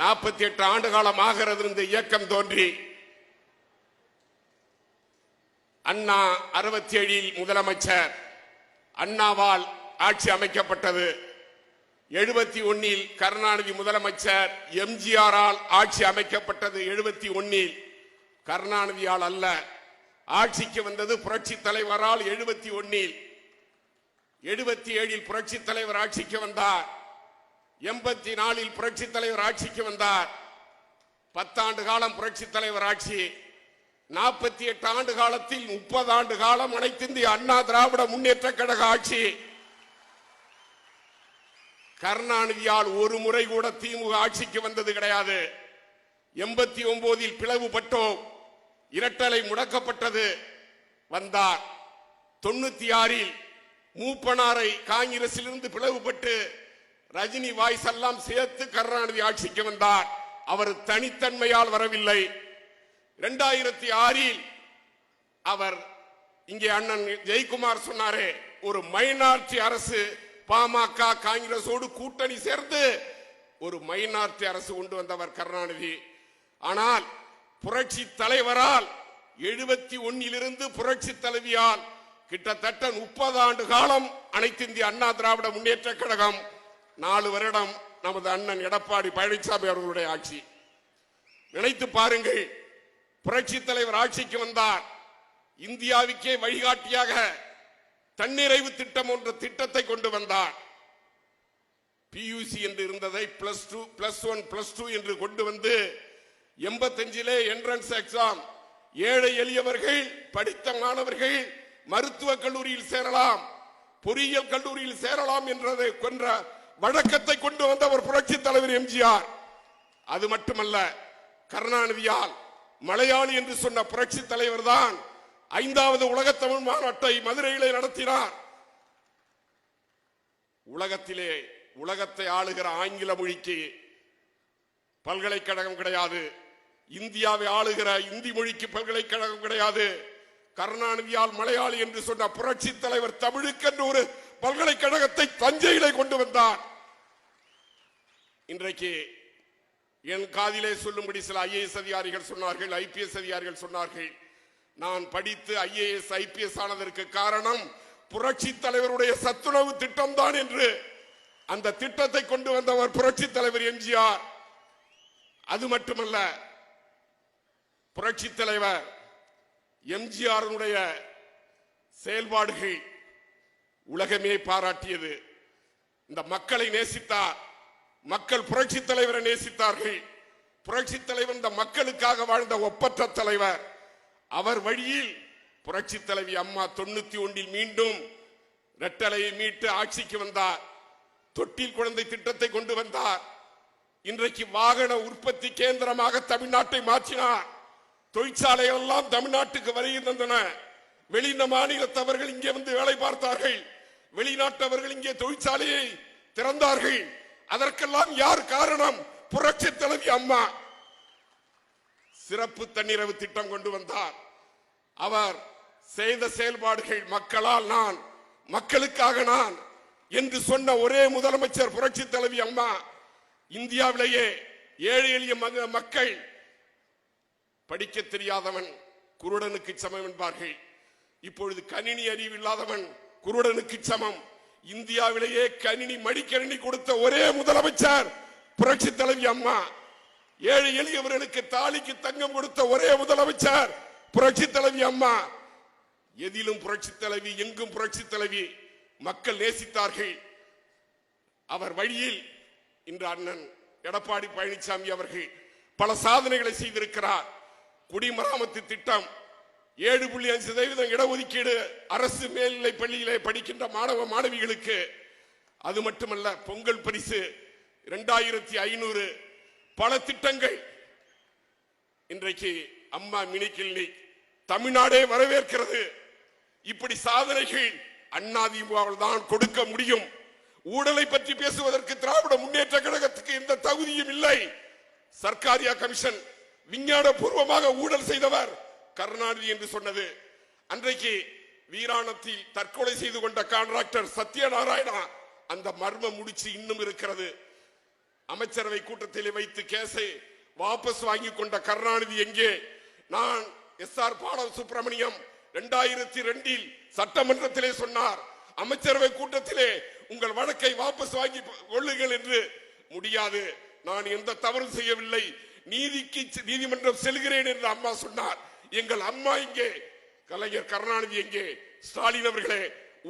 நாற்பத்தி எட்டு ஆண்டு காலம் ஆகிறது இந்த இயக்கம் தோன்றி. அண்ணா அறுபத்தி ஏழில் முதலமைச்சர் அண்ணாவால் ஆட்சி அமைக்கப்பட்டது. எழுபத்தி ஒன்னில் கருணாநிதி முதலமைச்சர் எம்ஜிஆரால் ஆட்சி அமைக்கப்பட்டது எழுபத்தி ஒன்னில் கருணாநிதியால் அல்ல ஆட்சிக்கு வந்தது புரட்சி தலைவரால் எழுபத்தி ஒன்னில் எழுபத்தி ஏழில் புரட்சி தலைவர் ஆட்சிக்கு வந்தார். எண்பத்தி நாலில் புரட்சி தலைவர் ஆட்சிக்கு வந்தார். பத்தாண்டு காலம் புரட்சி தலைவர் ஆட்சி. நாற்பத்தி எட்டு ஆண்டு காலத்தில் முப்பது ஆண்டு காலம் அனைத்து இந்திய அண்ணா திராவிட முன்னேற்ற கழக ஆட்சி. கருணாநிதியால் ஒரு முறை கூட திமுக ஆட்சிக்கு வந்தது கிடையாது. எண்பத்தி ஒன்பதில் பிளவுபட்டோம். இரட்டலை முடக்கப்பட்டது. வந்தார். தொண்ணூத்தி ஆறில் மூப்பனாரை காங்கிரசிலிருந்து பிளவுபட்டு ரஜினி வாய்ஸ் எல்லாம் சேர்த்து கருணாநிதி ஆட்சிக்கு வந்தார். அவர் தனித்தன்மையால் வரவில்லை. இரண்டாயிரத்தி ஆறில் அவர் இங்கே அண்ணன் ஜெயக்குமார் சொன்னாரே ஒரு மைனாரிட்டி அரசு பாமக காங்கிரஸோடு கூட்டணி சேர்ந்து ஒரு மைனாரிட்டி அரசு கொண்டு வந்தவர் கருணாநிதி. ஆனால் புரட்சி தலைவரால் எழுபத்தி ஒன்னிலிருந்து புரட்சி தலைவியால் கிட்டத்தட்ட முப்பது ஆண்டு காலம் அனைத்து இந்திய அண்ணா திராவிட முன்னேற்ற கழகம் நாலு வருடம் நமது அண்ணன் எடப்பாடி பழனிசாமி அவர்களுடைய ஆட்சி. நினைத்து பாருங்கள் புரட்சி தலைவர் ஆட்சிக்கு வந்தார். இந்தியாவுக்கே வழிகாட்டியாக தன்னிறைவு திட்டம் என்ற திட்டத்தை கொண்டு வந்தார். பியூசி என்று இருந்ததை plus two plus one plus two என்று கொண்டு வந்து எண்பத்தஞ்சிலே என்ட்ரன்ஸ் எக்ஸாம் ஏழை எளியவர்கள் படித்த மாணவர்கள் மருத்துவக் கல்லூரியில் சேரலாம். பொறியியல் கல்லூரியில் சேரலாம் என்றதை கொன்ற வழக்கத்தை கொண்டு வந்தவர் புரட்சி தலைவர் எம்ஜிஆர். அது மட்டுமல்ல கருணாநிதியால் மலையாளி என்று சொன்ன புரட்சி தலைவர் தான் ஐந்தாவது உலக தமிழ் மாநாட்டை மதுரையிலே நடத்தினார். உலகத்திலே உலகத்தை ஆளுகிற ஆங்கில மொழிக்கு பல்கலைக்கழகம் கிடையாது. இந்தியாவை ஆளுகிற இந்தி மொழிக்கு பல்கலைக்கழகம் கிடையாது. கருணாநிதியால் மலையாளி என்று சொன்ன புரட்சி தலைவர் தமிழுக்கென்று ஒரு பல்கலைக்கழகத்தை தஞ்சையிலே கொண்டு வந்தார். இன்றைக்கு என் காதிலே சொல்லும்படி சில ஐஏஎஸ் அதிகாரிகள் சொன்னார்கள் ஐபிஎஸ் அதிகாரிகள் சொன்னார்கள். நான் படித்து ஐஏஎஸ் ஐபிஎஸ் ஆனதற்கு காரணம் புரட்சி தலைவருடைய சத்துணவு திட்டம் தான் என்று. அந்த திட்டத்தை கொண்டு வந்தவர் புரட்சி தலைவர் எம்ஜிஆர். அது மட்டுமல்ல புரட்சி தலைவர் எம்ஜிஆருடைய செயல்பாடுகள் உலகமே பாராட்டியது. இந்த மக்களை நேசித்தார். மக்கள் புரட்சி தலைவரை நேசித்தார்கள். புரட்சி தலைவர் இந்த மக்களுக்காக வாழ்ந்த ஒப்பற்ற தலைவர். அவர் வழியில் புரட்சி தலைவி அம்மா தொண்ணூத்தி ஒன்றில் மீண்டும் ரெட்டலையை மீட்டு ஆட்சிக்கு வந்தார். தொட்டில் குழந்தை திட்டத்தை கொண்டு வந்தார். இன்றைக்கு வாகன உற்பத்தி கேந்திரமாக தமிழ்நாட்டை மாற்றினார். தொழிற்சாலைகள் எல்லாம் தமிழ்நாட்டுக்கு வருகின்றன. வெளிந்த மாநிலத்தவர்கள் இங்கே வந்து வேலை பார்த்தார்கள். வெளிநாட்டவர்கள் இங்கே தொழிற்சாலையை திறந்தார்கள். அதற்கெல்லாம் யார் காரணம்? புரட்சி தலைவி அம்மா. சிறப்பு தன்னிரவு திட்டம் கொண்டு வந்தார். அவர் செய்த செயல்பாடுகள் மக்களால் நான் மக்களுக்காக நான் என்று சொன்ன ஒரே முதலமைச்சர் புரட்சி தலைவி அம்மா. இந்தியாவிலேயே ஏழை எளிய மக்கள் படிக்க தெரியாதவன் குருடனுக்கு சமம் என்பார்கள். இப்பொழுது கணினி அறிவு இல்லாதவன் குருடனுக்கு சமம். இந்தியாவிலேயே கணினி மடிக்கணினி கொடுத்த ஒரே முதலமைச்சர் புரட்சி தலைவி அம்மா. ஏழை எளியவர்களுக்கு தாலிக்கு தங்கம் கொடுத்த ஒரே முதலமைச்சர் புரட்சி தலைவி அம்மா. எதிலும் புரட்சி தலைவி எங்கும் புரட்சி தலைவி மக்கள் நேசித்தார்கள். அவர் வழியில் இன்று அண்ணன் எடப்பாடி பழனிசாமி அவர்கள் பல சாதனைகளை செய்திருக்கிறார். குடிமராமத்து திட்டம் ஏழு புள்ளி அஞ்சு சதவீதம் இடஒதுக்கீடு அரசு மேல்நிலை பள்ளியிலே படிக்கின்ற மாணவ மாணவிகளுக்கு. அது மட்டுமல்ல பொங்கல் பரிசு இரண்டாயிரத்தி ஐநூறு. பல திட்டங்கள். இன்றைக்கு அம்மா மினி கிளினிக் தமிழ்நாடே வரவேற்கிறது. இப்படி சாதனைகள் அண்ணாதிமுகவில் தான் கொடுக்க முடியும். ஊழலை பற்றி பேசுவதற்கு திராவிட முன்னேற்ற கழகத்துக்கு எந்த தகுதியும் இல்லை. சர்க்காரியா கமிஷன் விஞ்ஞான பூர்வமாக ஊழல் செய்தவர். கருணாநிதி என்று சொன்னது. அன்றைக்கு வீராணத்தில் தற்கொலை செய்து கொண்ட கான்ட்ராக்டர் சத்யநாராயணா அந்த மர்ம முடிச்சு இன்னும் இருக்கிறது. அமைச்சரவை கூட்டத்திலே வைத்து கேசை வாபஸ் வாங்கி கொண்ட கருணாநிதி எங்கே? நான் எஸ் ஆர் பாலம் சுப்பிரமணியம் இரண்டாயிரத்தி ரெண்டில் சட்டமன்றத்திலே சொன்னார். அமைச்சரவை கூட்டத்திலே உங்கள் வழக்கை வாபஸ் வாங்கி கொள்ளுங்கள் என்று முடியாது. நான் எந்த தவறும் செய்யவில்லை. நீதிக்கு நீதிமன்றம் செல்கிறேன் என்று அம்மா சொன்னார். எங்கள் அம்மா இங்கே கலைஞர் கருணாநிதி எங்கே ஸ்டாலின் அவர்களே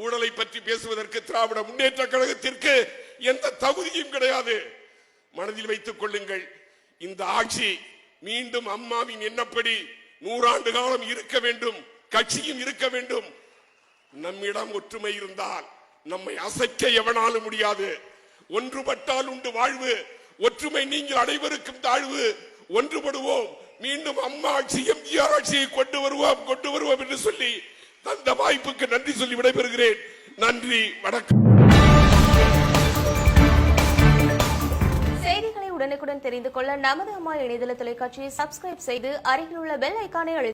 ஊழலை பற்றி பேசுவதற்கு திராவிட முன்னேற்ற கழகத்திற்கு எந்த தகுதியும் கிடையாது. மனதில் வைத்துக் கொள்ளுங்கள் இந்த ஆட்சி மீண்டும் அம்மாவின் எண்ணப்படி நூறாண்டு காலம் இருக்க வேண்டும் கட்சியும் இருக்க வேண்டும். நம்மிடம் ஒற்றுமை இருந்தால் நம்மை அசைக்க எவனாலும் முடியாது. ஒன்றுபட்டால் உண்டு வாழ்வு ஒற்றுமை நீங்கள் அனைவருக்கும் தாழ்வு. ஒன்றுபடுவோம் மீண்டும் அம்மா ஆட்சி எம்ஜிஆர் ஆட்சியை கொண்டு வருவோம் கொண்டு வருவோம் என்று சொல்லி தந்த வாய்ப்புக்கு நன்றி சொல்லி விடைபெறுகிறேன். நன்றி வணக்கம். செய்திகளை உடனுக்குடன் தெரிந்து கொள்ள நமது அம்மா இணையதள தொலைக்காட்சியை சப்ஸ்கிரைப் செய்து அருகில் உள்ள பெல் ஐக்கானை அழுத்த